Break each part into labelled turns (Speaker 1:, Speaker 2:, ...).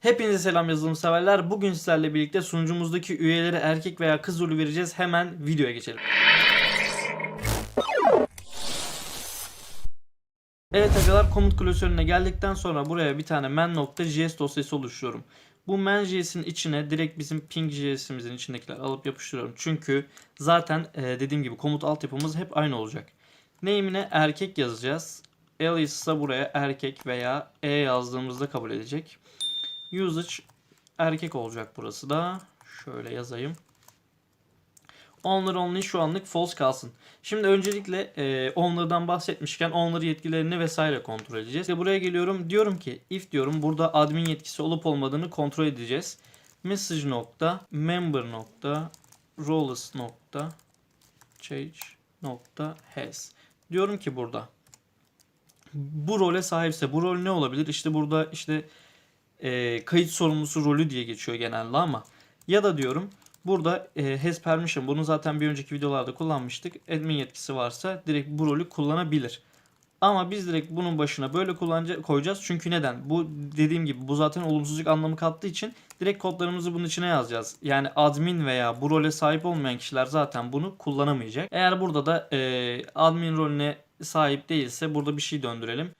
Speaker 1: Hepinize selam yazılım severler. Bugün sizlerle birlikte sunucumuzdaki üyelere erkek veya kız rolü vereceğiz. Hemen videoya geçelim. Evet arkadaşlar komut klasörüne geldikten sonra buraya bir tane man.js dosyası oluşturuyorum. Bu man.js'in içine direkt bizim ping.js'imizin içindekiler alıp yapıştırıyorum. Çünkü zaten e, dediğim gibi komut altyapımız hep aynı olacak. Name'ine erkek yazacağız. İse buraya erkek veya e yazdığımızda kabul edecek. Usage erkek olacak burası da. Şöyle yazayım. Owner only şu anlık false kalsın. Şimdi öncelikle e, owner'dan bahsetmişken owner yetkilerini vesaire kontrol edeceğiz. İşte buraya geliyorum diyorum ki if diyorum burada admin yetkisi olup olmadığını kontrol edeceğiz. Message nokta member nokta roles nokta change nokta has. Diyorum ki burada bu role sahipse bu rol ne olabilir? İşte burada işte e, kayıt sorumlusu rolü diye geçiyor genelde ama ya da diyorum burada e, has permission bunu zaten bir önceki videolarda kullanmıştık. Admin yetkisi varsa direkt bu rolü kullanabilir. Ama biz direkt bunun başına böyle koyacağız. Çünkü neden? Bu dediğim gibi bu zaten olumsuzluk anlamı kattığı için direkt kodlarımızı bunun içine yazacağız. Yani admin veya bu role sahip olmayan kişiler zaten bunu kullanamayacak. Eğer burada da e, admin rolüne sahip değilse burada bir şey döndürelim.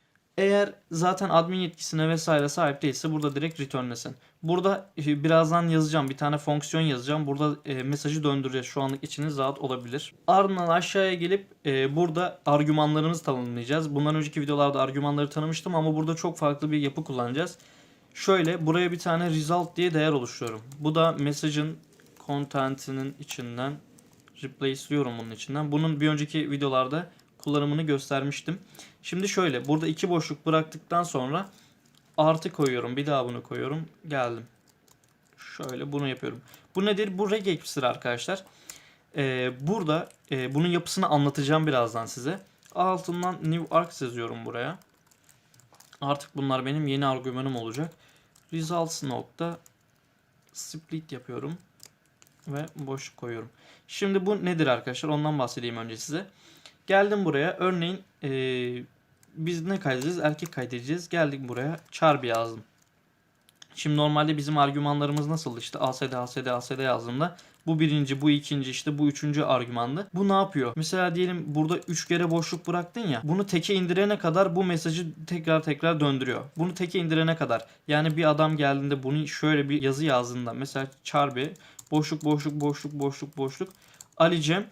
Speaker 1: Eğer zaten admin yetkisine vesaire sahip değilse burada direkt returnlesin. Burada e, birazdan yazacağım bir tane fonksiyon yazacağım. Burada e, mesajı döndüreceğiz. Şu anlık içiniz rahat olabilir. Ardından aşağıya gelip e, burada argümanlarımızı tanımlayacağız. Bundan önceki videolarda argümanları tanımıştım ama burada çok farklı bir yapı kullanacağız. Şöyle buraya bir tane result diye değer oluşturuyorum. Bu da mesajın content'inin içinden replace'liyorum bunun içinden. Bunun bir önceki videolarda kullanımını göstermiştim. Şimdi şöyle burada iki boşluk bıraktıktan sonra artı koyuyorum. Bir daha bunu koyuyorum. Geldim. Şöyle bunu yapıyorum. Bu nedir? Bu regex'tir arkadaşlar. Ee, burada e, bunun yapısını anlatacağım birazdan size. Altından new args yazıyorum buraya. Artık bunlar benim yeni argümanım olacak. Results nokta split yapıyorum ve boşluk koyuyorum. Şimdi bu nedir arkadaşlar? Ondan bahsedeyim önce size. Geldim buraya. Örneğin eee, biz ne kaydedeceğiz? Erkek kaydedeceğiz. Geldik buraya. Char bir yazdım. Şimdi normalde bizim argümanlarımız nasıl işte ASD ASD ASD yazdığımda bu birinci, bu ikinci, işte bu üçüncü argümandı. Bu ne yapıyor? Mesela diyelim burada üç kere boşluk bıraktın ya. Bunu teke indirene kadar bu mesajı tekrar tekrar döndürüyor. Bunu teke indirene kadar. Yani bir adam geldiğinde bunu şöyle bir yazı yazdığında mesela char bir boşluk boşluk boşluk boşluk boşluk Ali Cem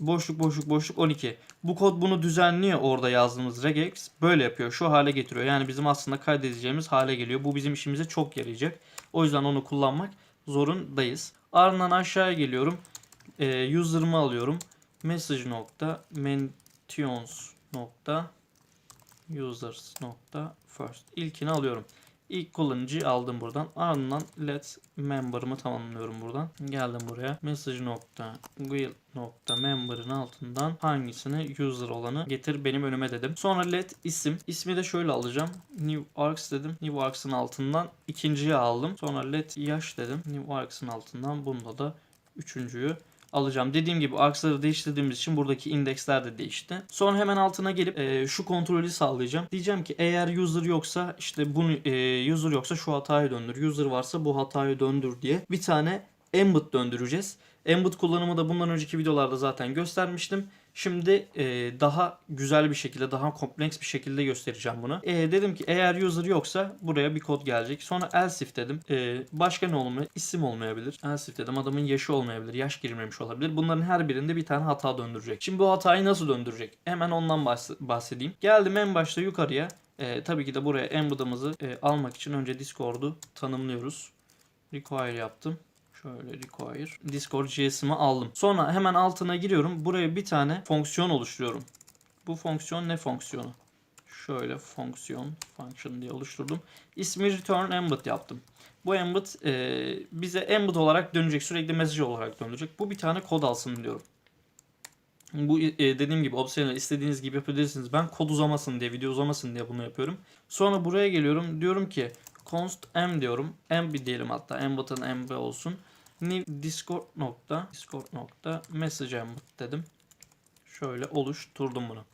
Speaker 1: boşluk boşluk boşluk 12. Bu kod bunu düzenliyor orada yazdığımız regex. Böyle yapıyor. Şu hale getiriyor. Yani bizim aslında kaydedeceğimiz hale geliyor. Bu bizim işimize çok yarayacak. O yüzden onu kullanmak zorundayız. Ardından aşağıya geliyorum. Ee, user'ımı alıyorum. Message nokta mentions nokta users nokta first. İlkini alıyorum. İlk kullanıcıyı aldım buradan. Ardından let member'ımı tamamlıyorum buradan. Geldim buraya. Message nokta guild nokta member'ın altından hangisini user olanı getir benim önüme dedim. Sonra let isim. İsmi de şöyle alacağım. New args dedim. New args'ın altından ikinciyi aldım. Sonra let yaş dedim. New args'ın altından bunda da üçüncüyü alacağım. Dediğim gibi arksları değiştirdiğimiz için buradaki indeksler de değişti. Sonra hemen altına gelip e, şu kontrolü sağlayacağım. Diyeceğim ki eğer user yoksa işte bunu e, user yoksa şu hatayı döndür. User varsa bu hatayı döndür diye bir tane embed döndüreceğiz. Embed kullanımı da bundan önceki videolarda zaten göstermiştim. Şimdi e, daha güzel bir şekilde, daha kompleks bir şekilde göstereceğim bunu. E, dedim ki eğer user yoksa buraya bir kod gelecek. Sonra else if dedim. E, başka ne olmuyor? İsim olmayabilir. Else if dedim. Adamın yaşı olmayabilir. Yaş girmemiş olabilir. Bunların her birinde bir tane hata döndürecek. Şimdi bu hatayı nasıl döndürecek? Hemen ondan bahs- bahsedeyim. Geldim en başta yukarıya. E, tabii ki de buraya embed'ımızı e, almak için önce Discord'u tanımlıyoruz. Require yaptım. Şöyle require. Discord JS'imi aldım. Sonra hemen altına giriyorum. Buraya bir tane fonksiyon oluşturuyorum. Bu fonksiyon ne fonksiyonu? Şöyle fonksiyon function diye oluşturdum. İsmi return embed yaptım. Bu embed e, bize embed olarak dönecek. Sürekli mesaj olarak dönecek. Bu bir tane kod alsın diyorum. Bu e, dediğim gibi opsiyonel istediğiniz gibi yapabilirsiniz. Ben kod uzamasın diye, video uzamasın diye bunu yapıyorum. Sonra buraya geliyorum. Diyorum ki const m diyorum. mb diyelim hatta. embed'ın mb olsun. New discord nokta discord nokta message embed dedim. Şöyle oluşturdum bunu.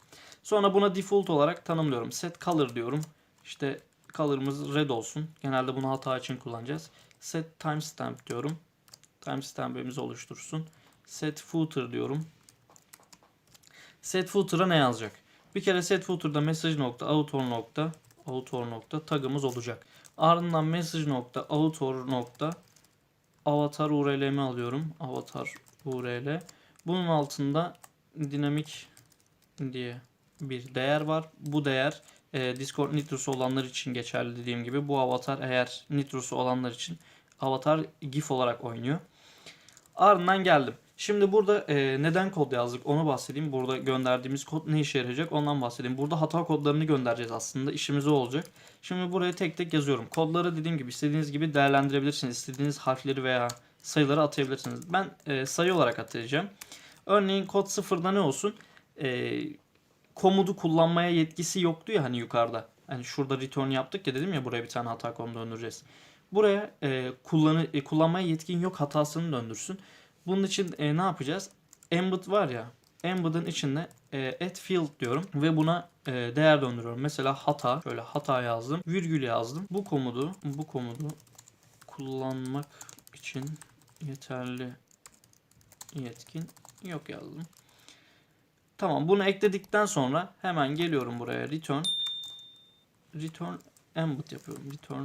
Speaker 1: Sonra buna default olarak tanımlıyorum. Set color diyorum. İşte color'ımız red olsun. Genelde bunu hata için kullanacağız. Set timestamp diyorum. Timestamp'imizi oluştursun. Set footer diyorum. Set footer'a ne yazacak? Bir kere set footer'da message nokta author nokta author nokta tagımız olacak. Ardından message nokta author nokta avatar url'mi alıyorum. Avatar url. Bunun altında dinamik diye bir değer var. Bu değer e, Discord Nitro'su olanlar için geçerli dediğim gibi. Bu avatar eğer Nitro'su olanlar için avatar GIF olarak oynuyor. Ardından geldim. Şimdi burada e, neden kod yazdık onu bahsedeyim. Burada gönderdiğimiz kod ne işe yarayacak ondan bahsedeyim. Burada hata kodlarını göndereceğiz aslında. İşimiz o olacak. Şimdi buraya tek tek yazıyorum. Kodları dediğim gibi istediğiniz gibi değerlendirebilirsiniz. İstediğiniz harfleri veya sayıları atayabilirsiniz. Ben e, sayı olarak atayacağım. Örneğin kod sıfırda ne olsun? E, komudu kullanmaya yetkisi yoktu ya hani yukarıda. Hani şurada return yaptık ya dedim ya buraya bir tane hata kodu döndüreceğiz. Buraya e, kullanı, e, kullanmaya yetkin yok hatasını döndürsün. Bunun için e, ne yapacağız? Embed var ya. Embed'ın içinde e, add field diyorum ve buna e, değer döndürüyorum. Mesela hata. Şöyle hata yazdım. Virgül yazdım. Bu komudu bu komudu kullanmak için yeterli yetkin yok yazdım. Tamam bunu ekledikten sonra hemen geliyorum buraya return return embed yapıyorum. Return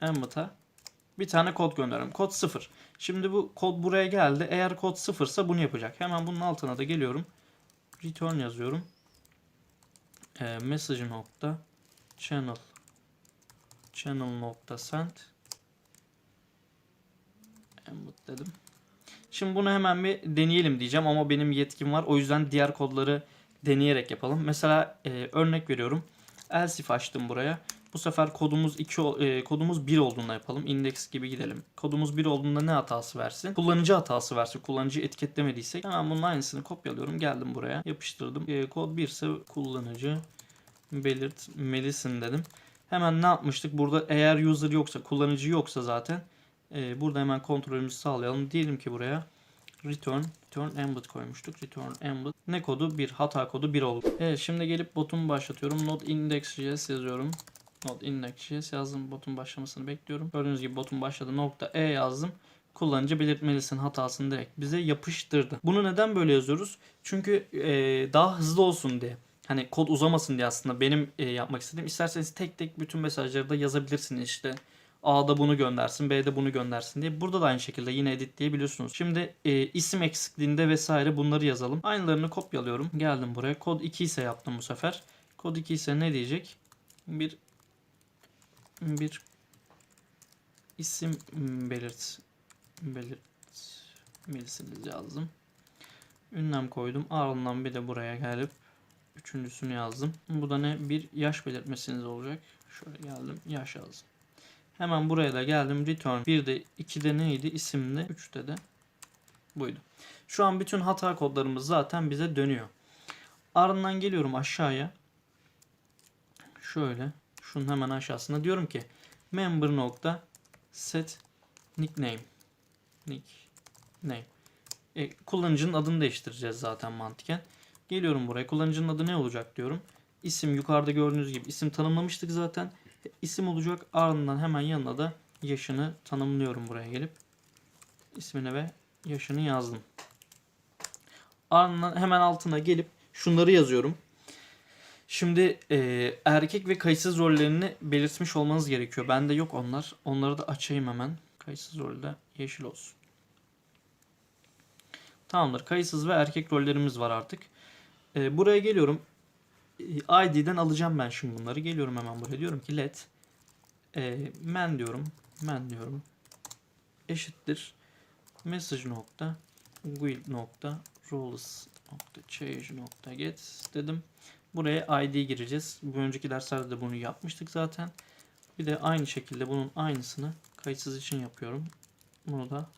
Speaker 1: embed'a bir tane kod gönderiyorum. Kod 0. Şimdi bu kod buraya geldi. Eğer kod 0 ise bunu yapacak. Hemen bunun altına da geliyorum. Return yazıyorum. E, message nokta channel channel nokta send embed dedim. Şimdi bunu hemen bir deneyelim diyeceğim ama benim yetkim var. O yüzden diğer kodları deneyerek yapalım. Mesela e, örnek veriyorum. Else if açtım buraya. Bu sefer kodumuz 2 e, kodumuz 1 olduğunda yapalım. Index gibi gidelim. Kodumuz 1 olduğunda ne hatası versin? Kullanıcı hatası versin. Kullanıcı etiketlemediysek hemen bunun aynısını kopyalıyorum. Geldim buraya. Yapıştırdım. E, kod 1 ise kullanıcı belirtmelisin dedim. Hemen ne yapmıştık? Burada eğer user yoksa, kullanıcı yoksa zaten e, burada hemen kontrolümüzü sağlayalım. Diyelim ki buraya return return embed koymuştuk. Return embed. Ne kodu? Bir hata kodu 1 oldu. Evet şimdi gelip botumu başlatıyorum. Not index.js yazıyorum. Not index.js yazdım. Botun başlamasını bekliyorum. Gördüğünüz gibi botun başladı. Nokta e yazdım. Kullanıcı belirtmelisin hatasını direkt bize yapıştırdı. Bunu neden böyle yazıyoruz? Çünkü e, daha hızlı olsun diye. Hani kod uzamasın diye aslında benim e, yapmak istediğim. İsterseniz tek tek bütün mesajları da yazabilirsiniz işte. A'da bunu göndersin, B'de bunu göndersin diye. Burada da aynı şekilde yine editleyebiliyorsunuz. Şimdi e, isim eksikliğinde vesaire bunları yazalım. Aynılarını kopyalıyorum. Geldim buraya. Kod 2 ise yaptım bu sefer. Kod 2 ise ne diyecek? Bir bir isim belirt belirtmelisiniz yazdım. Ünlem koydum. Ardından bir de buraya gelip üçüncüsünü yazdım. Bu da ne? Bir yaş belirtmesiniz olacak. Şöyle geldim. Yaş yazdım. Hemen buraya da geldim. Return. Bir de 2'de neydi? İsimli. 3'te de buydu. Şu an bütün hata kodlarımız zaten bize dönüyor. Ardından geliyorum aşağıya. Şöyle. Şunun hemen aşağısında diyorum ki member nokta set nickname nickname e, kullanıcının adını değiştireceğiz zaten mantıken. Geliyorum buraya. Kullanıcının adı ne olacak diyorum. İsim yukarıda gördüğünüz gibi isim tanımlamıştık zaten. İsim olacak. Ardından hemen yanına da yaşını tanımlıyorum buraya gelip. ismini ve yaşını yazdım. Ardından hemen altına gelip şunları yazıyorum. Şimdi e, erkek ve kayıtsız rollerini belirtmiş olmanız gerekiyor. Bende yok onlar. Onları da açayım hemen. Kayıtsız rolde yeşil olsun. Tamamdır. Kayıtsız ve erkek rollerimiz var artık. E, buraya geliyorum. E, ID'den alacağım ben şimdi bunları. Geliyorum hemen buraya. Diyorum ki let e, men diyorum. Men diyorum. Eşittir. Message nokta guild nokta roles nokta change nokta get dedim. Buraya ID gireceğiz. Bu önceki derslerde de bunu yapmıştık zaten. Bir de aynı şekilde bunun aynısını kayıtsız için yapıyorum. Bunu da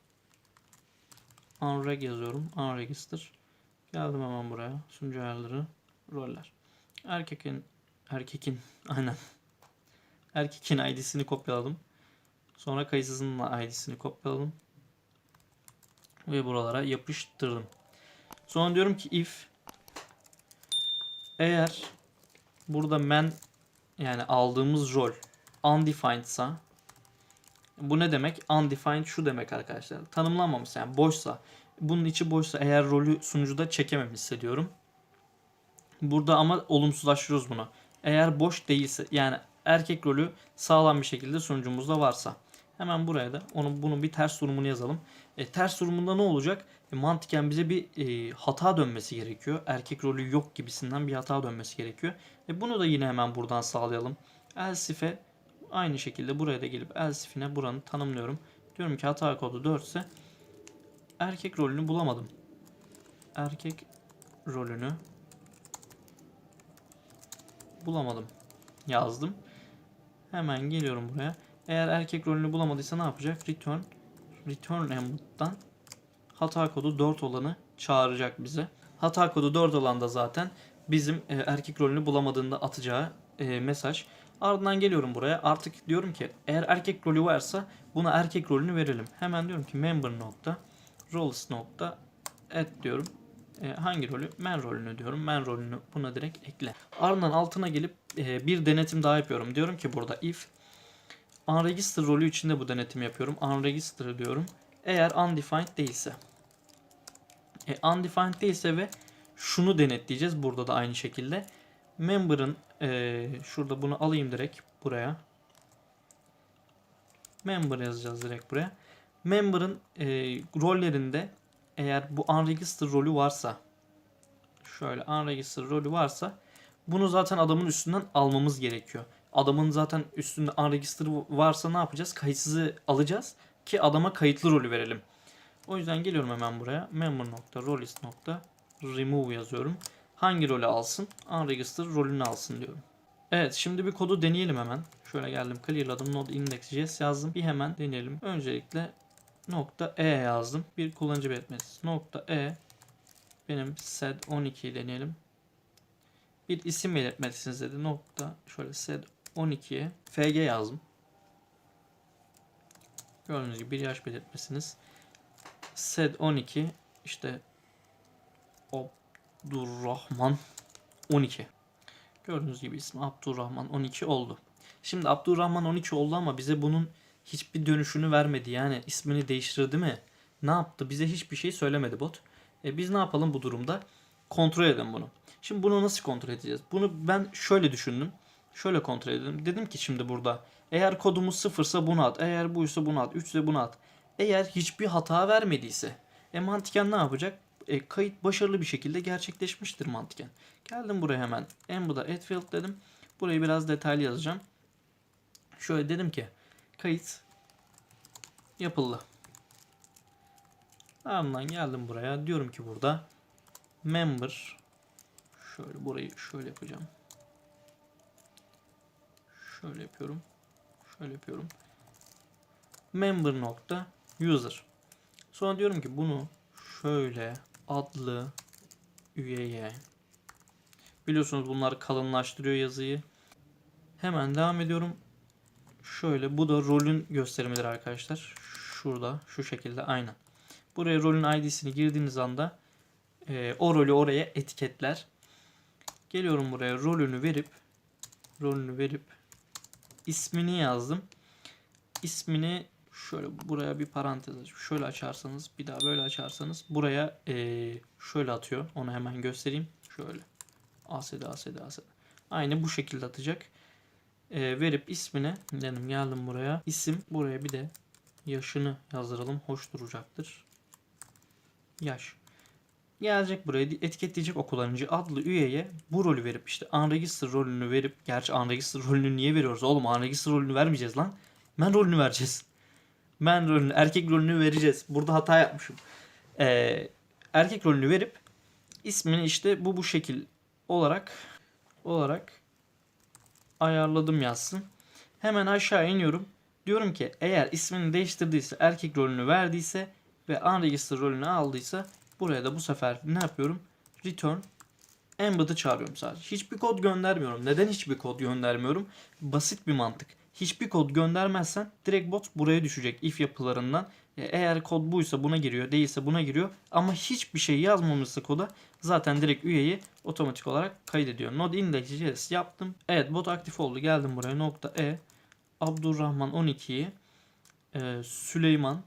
Speaker 1: unreg yazıyorum. Unregister. Geldim hemen buraya. Sunucu ayarları, roller. Erkekin erkekin aynen. Erkekin ID'sini kopyaladım. Sonra kayıtsızın ID'sini kopyaladım. Ve buralara yapıştırdım. Sonra diyorum ki if eğer burada men yani aldığımız rol undefined'sa bu ne demek? Undefined şu demek arkadaşlar. Tanımlanmamış yani boşsa. Bunun içi boşsa eğer rolü sunucuda çekememişse diyorum. Burada ama olumsuzlaştırıyoruz bunu. Eğer boş değilse yani erkek rolü sağlam bir şekilde sunucumuzda varsa. Hemen buraya da onun bunun bir ters durumunu yazalım. E, ters durumunda ne olacak? E, mantıken bize bir e, hata dönmesi gerekiyor. Erkek rolü yok gibisinden bir hata dönmesi gerekiyor. E, bunu da yine hemen buradan sağlayalım. Elseif'e aynı şekilde buraya da gelip Elseif'ine buranı tanımlıyorum. Diyorum ki hata kodu 4 ise erkek rolünü bulamadım. Erkek rolünü bulamadım. Yazdım. Hemen geliyorum buraya. Eğer erkek rolünü bulamadıysa ne yapacak? Return return embed'dan hata kodu 4 olanı çağıracak bize. Hata kodu 4 olan da zaten bizim e, erkek rolünü bulamadığında atacağı e, mesaj. Ardından geliyorum buraya. Artık diyorum ki eğer erkek rolü varsa buna erkek rolünü verelim. Hemen diyorum ki member nokta roles nokta add diyorum. E, hangi rolü? Men rolünü diyorum. Men rolünü buna direkt ekle. Ardından altına gelip e, bir denetim daha yapıyorum. Diyorum ki burada if unregister rolü içinde bu denetim yapıyorum. Unregister diyorum. Eğer undefined değilse. E, undefined değilse ve şunu denetleyeceğiz. Burada da aynı şekilde. Member'ın e, şurada bunu alayım direkt buraya. Member yazacağız direkt buraya. Member'ın e, rollerinde eğer bu unregister rolü varsa şöyle unregister rolü varsa bunu zaten adamın üstünden almamız gerekiyor. Adamın zaten üstünde unregister varsa ne yapacağız? Kayıtsızı alacağız ki adama kayıtlı rolü verelim. O yüzden geliyorum hemen buraya. member.rolist.remove yazıyorum. Hangi rolü alsın? Unregister rolünü alsın diyorum. Evet şimdi bir kodu deneyelim hemen. Şöyle geldim clearladım node index.js yazdım. Bir hemen deneyelim. Öncelikle nokta e yazdım. Bir kullanıcı belirtmesi. Nokta e benim sed 12'yi deneyelim. Bir isim belirtmelisiniz dedi. Nokta şöyle sed 12'ye fg yazdım. Gördüğünüz gibi bir yaş belirtmesiniz. Sed 12 işte Abdurrahman 12. Gördüğünüz gibi ismi Abdurrahman 12 oldu. Şimdi Abdurrahman 12 oldu ama bize bunun hiçbir dönüşünü vermedi. Yani ismini değiştirdi mi? Ne yaptı? Bize hiçbir şey söylemedi bot. E biz ne yapalım bu durumda? Kontrol edelim bunu. Şimdi bunu nasıl kontrol edeceğiz? Bunu ben şöyle düşündüm. Şöyle kontrol edelim. Dedim ki şimdi burada eğer kodumuz sıfırsa bunu at. Eğer buysa bunu at. 3 ise bunu at. Eğer hiçbir hata vermediyse e mantıken ne yapacak? E, kayıt başarılı bir şekilde gerçekleşmiştir mantıken. Geldim buraya hemen. Embed'a add field dedim. Burayı biraz detaylı yazacağım. Şöyle dedim ki kayıt yapıldı. Ardından geldim buraya. Diyorum ki burada member şöyle burayı şöyle yapacağım. Şöyle yapıyorum. Şöyle yapıyorum. Member nokta user. Sonra diyorum ki bunu şöyle adlı üyeye biliyorsunuz bunlar kalınlaştırıyor yazıyı. Hemen devam ediyorum. Şöyle bu da rolün gösterimidir arkadaşlar. Şurada şu şekilde aynen. Buraya rolün ID'sini girdiğiniz anda e, o rolü oraya etiketler. Geliyorum buraya rolünü verip rolünü verip ismini yazdım. İsmini şöyle buraya bir parantez açıp şöyle açarsanız bir daha böyle açarsanız buraya e, şöyle atıyor. Onu hemen göstereyim. Şöyle. ASD ASD ASD. Aynı bu şekilde atacak. E, verip ismine dedim geldim buraya. İsim buraya bir de yaşını yazdıralım. Hoş duracaktır. Yaş. Gelecek buraya etiketleyecek o kullanıcı adlı üyeye bu rolü verip işte unregister rolünü verip gerçi unregister rolünü niye veriyoruz oğlum unregister rolünü vermeyeceğiz lan. Men rolünü vereceğiz. Men rolünü erkek rolünü vereceğiz. Burada hata yapmışım. Ee, erkek rolünü verip ismini işte bu bu şekil olarak olarak ayarladım yazsın. Hemen aşağı iniyorum. Diyorum ki eğer ismini değiştirdiyse erkek rolünü verdiyse ve unregister rolünü aldıysa buraya da bu sefer ne yapıyorum? Return embed'ı çağırıyorum sadece. Hiçbir kod göndermiyorum. Neden hiçbir kod göndermiyorum? Basit bir mantık. Hiçbir kod göndermezsen direkt bot buraya düşecek if yapılarından. E, Eğer kod buysa buna giriyor, değilse buna giriyor. Ama hiçbir şey yazmamışsa koda zaten direkt üyeyi otomatik olarak kaydediyor. Node index.js yaptım. Evet bot aktif oldu. Geldim buraya nokta e Abdurrahman 12'yi e, Süleyman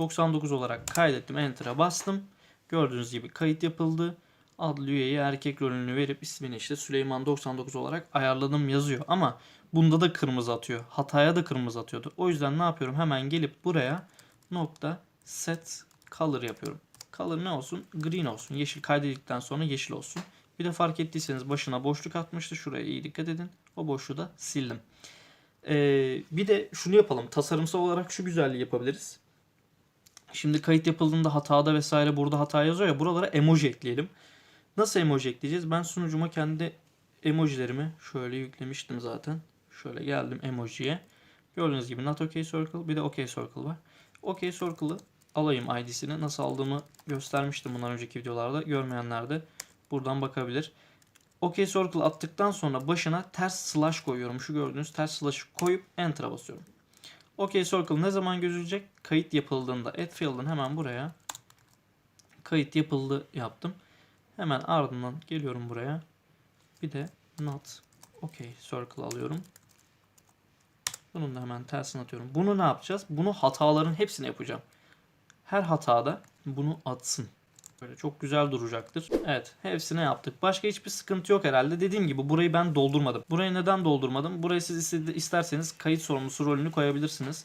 Speaker 1: 99 olarak kaydettim. Enter'a bastım. Gördüğünüz gibi kayıt yapıldı. Adlı üyeye erkek rolünü verip ismini işte Süleyman 99 olarak ayarladım yazıyor. Ama bunda da kırmızı atıyor. Hataya da kırmızı atıyordu. O yüzden ne yapıyorum? Hemen gelip buraya nokta set color yapıyorum. Color ne olsun? Green olsun. Yeşil kaydedildikten sonra yeşil olsun. Bir de fark ettiyseniz başına boşluk atmıştı. Şuraya iyi dikkat edin. O boşluğu da sildim. Ee, bir de şunu yapalım. Tasarımsal olarak şu güzelliği yapabiliriz. Şimdi kayıt yapıldığında hatada vesaire burada hata yazıyor ya buralara emoji ekleyelim. Nasıl emoji ekleyeceğiz? Ben sunucuma kendi emojilerimi şöyle yüklemiştim zaten. Şöyle geldim emojiye. Gördüğünüz gibi not OK circle bir de OK circle var. OK circle'ı alayım ID'sini. Nasıl aldığımı göstermiştim bundan önceki videolarda. Görmeyenler de buradan bakabilir. OK circle attıktan sonra başına ters slash koyuyorum. Şu gördüğünüz ters slash koyup enter'a basıyorum. OK circle ne zaman gözülecek? Kayıt yapıldığında add field'ın hemen buraya kayıt yapıldı yaptım. Hemen ardından geliyorum buraya. Bir de not OK circle alıyorum. Bunun da hemen tersine atıyorum. Bunu ne yapacağız? Bunu hataların hepsini yapacağım. Her hatada bunu atsın. Böyle çok güzel duracaktır. Evet hepsine yaptık. Başka hiçbir sıkıntı yok herhalde. Dediğim gibi burayı ben doldurmadım. Burayı neden doldurmadım? Burayı siz isterseniz kayıt sorumlusu rolünü koyabilirsiniz.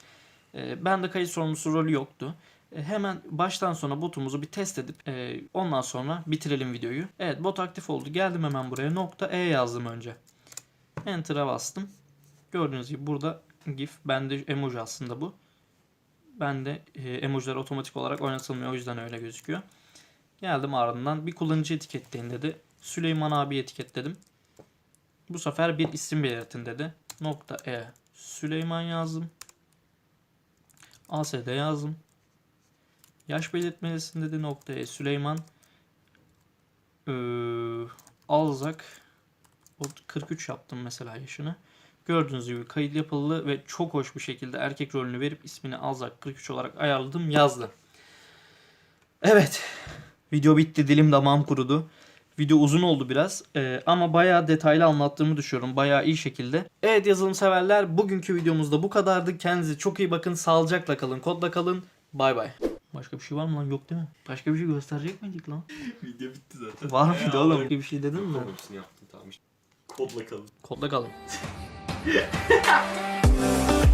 Speaker 1: Ee, ben de kayıt sorumlusu rolü yoktu. E, Hemen baştan sona botumuzu bir test edip e, ondan sonra bitirelim videoyu. Evet bot aktif oldu. Geldim hemen buraya. Nokta E yazdım önce. Enter'a bastım. Gördüğünüz gibi burada GIF. Bende emoji aslında bu. Bende e, emojiler otomatik olarak oynatılmıyor. O yüzden öyle gözüküyor. Geldim ardından bir kullanıcı etiketleyin dedi. Süleyman abi etiketledim. Bu sefer bir isim belirtin dedi. Nokta E Süleyman yazdım. ASD yazdım. Yaş belirtmelisin dedi nokta E Süleyman. Ee, Alzak. O 43 yaptım mesela yaşını. Gördüğünüz gibi kayıt yapıldı ve çok hoş bir şekilde erkek rolünü verip ismini Alzak 43 olarak ayarladım yazdı. Evet. Video bitti dilim damağım kurudu. Video uzun oldu biraz Ee, ama bayağı detaylı anlattığımı düşünüyorum. Bayağı iyi şekilde. Evet yazılım severler bugünkü videomuzda bu kadardı. Kendinize çok iyi bakın. Sağlıcakla kalın. Kodla kalın. Bay bay. Başka bir şey var mı lan? Yok değil mi? Başka bir şey gösterecek miydik lan?
Speaker 2: Video bitti zaten.
Speaker 1: Var mıydı
Speaker 2: Ya,
Speaker 1: oğlum? Bir şey dedin mi?
Speaker 2: Hepsini yaptım tamam işte. Kodla kalın.
Speaker 1: Kodla kalın.